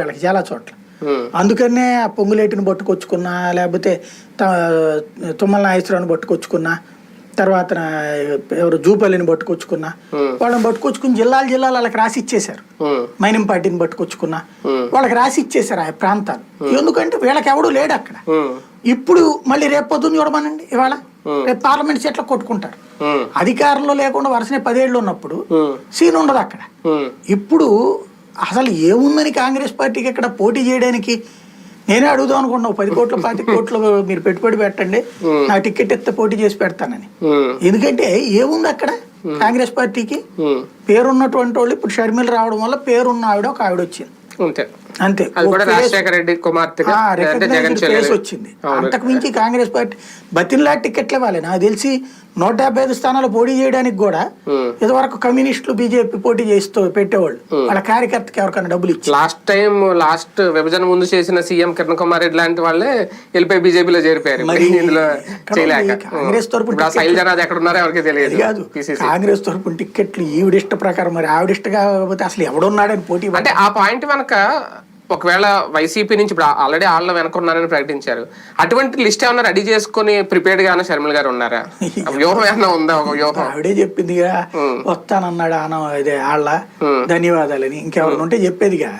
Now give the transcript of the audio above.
వాళ్ళకి చాలా చోట్ల. అందుకనే ఆ పొంగులేటిని పట్టుకొచ్చుకున్నా లేకపోతే తుమ్మల నాగేశ్వరరావుని పట్టుకొచ్చుకున్నా తర్వాత ఎవరు జూపల్లిని పట్టుకొచ్చుకున్నా. వాళ్ళని పట్టుకొచ్చుకుని జిల్లాలు జిల్లాలు వాళ్ళకి రాసి ఇచ్చేశారు. మైనింగ్ పార్టీని పట్టుకొచ్చుకున్నా. వాళ్ళకి రాసి ఇచ్చేశారు ఆ ప్రాంతాలు. ఎందుకంటే వీళ్ళకి ఎవడు లేడు అక్కడ. ఇప్పుడు మళ్ళీ రేపు పొద్దున్న చూడమనండి ఇవాళ. రేపు పార్లమెంట్ సీట్లో కొట్టుకుంటారు. అధికారంలో లేకుండా వరుసనే పదేళ్ళు ఉన్నప్పుడు సీన్ ఉండదు అక్కడ. ఇప్పుడు అసలు ఏముందని కాంగ్రెస్ పార్టీకి ఇక్కడ పోటీ చేయడానికి? నేనే అడుగుదాం అనుకున్నా పది కోట్ల పాతి కోట్లు మీరు పెట్టుబడి పెట్టండి. నా టికెట్ ఎత్తే పోటీ చేసి పెడతానని. ఎందుకంటే ఏముంది అక్కడ? కాంగ్రెస్ పార్టీకి పేరున్నటువంటి వాళ్ళు ఇప్పుడు షర్మిల రావడం వల్ల పేరున్న ఆవిడ ఒక ఆవిడ వచ్చింది. అంతే. అంతే. రాజశేఖర రెడ్డి face వచ్చింది. అంతకు మించి కాంగ్రెస్ పార్టీ బతిన్లా టికెట్లు ఇవ్వాలి నాకు తెలిసి నూట డెబ్బై ఐదు స్థానాలు పోటీ చేయడానికి కూడా. ఇదివరకు కమ్యూనిస్టులు బీజేపీ పోటీ చేస్తూ పెట్టేవాళ్ళు. వాళ్ళ కార్యకర్తకి ఎవరికైనా డబ్బులు ఇచ్చి. లాస్ట్ టైం లాస్ట్ విభజన ముందు చేసిన సీఎం కిరణ్ కుమార్ రెడ్డి లాంటి వాళ్ళే వెళ్ళిపోయి బీజేపీలో చేరిపోయారు. కాంగ్రెస్ శైలజనాథ్ ఎక్కడ ఉన్నారో ఎవరికి తెలియదు. కాదు. కాంగ్రెస్ తరపున టిక్కెట్లు ఈవిడిష్ట ప్రకారం మరి ఆవిడిష్ట కాకపోతే అసలు ఎవడున్నాడని పోటీ అంటే ఆ పాయింట్ వెనక ఒకవేళ వైసీపీ నుంచి ఇప్పుడు ఆల్రెడీ వాళ్ళ వెనక ఉన్నారని ప్రకటించారు. అటువంటి లిస్ట్ ఏమన్నా రెడీ చేసుకుని ప్రిపేర్డ్ గానే షర్మిల గారు ఉన్నారా? వ్యూహం ఏమన్నా ఉందా ఒక వ్యూహం? ఆవిడే చెప్పిందిగా వస్తానన్నాడు ఆన ఇదే వాళ్ళ ధన్యవాదాలని. ఇంకెవరు ఉంటే చెప్పేదిగా.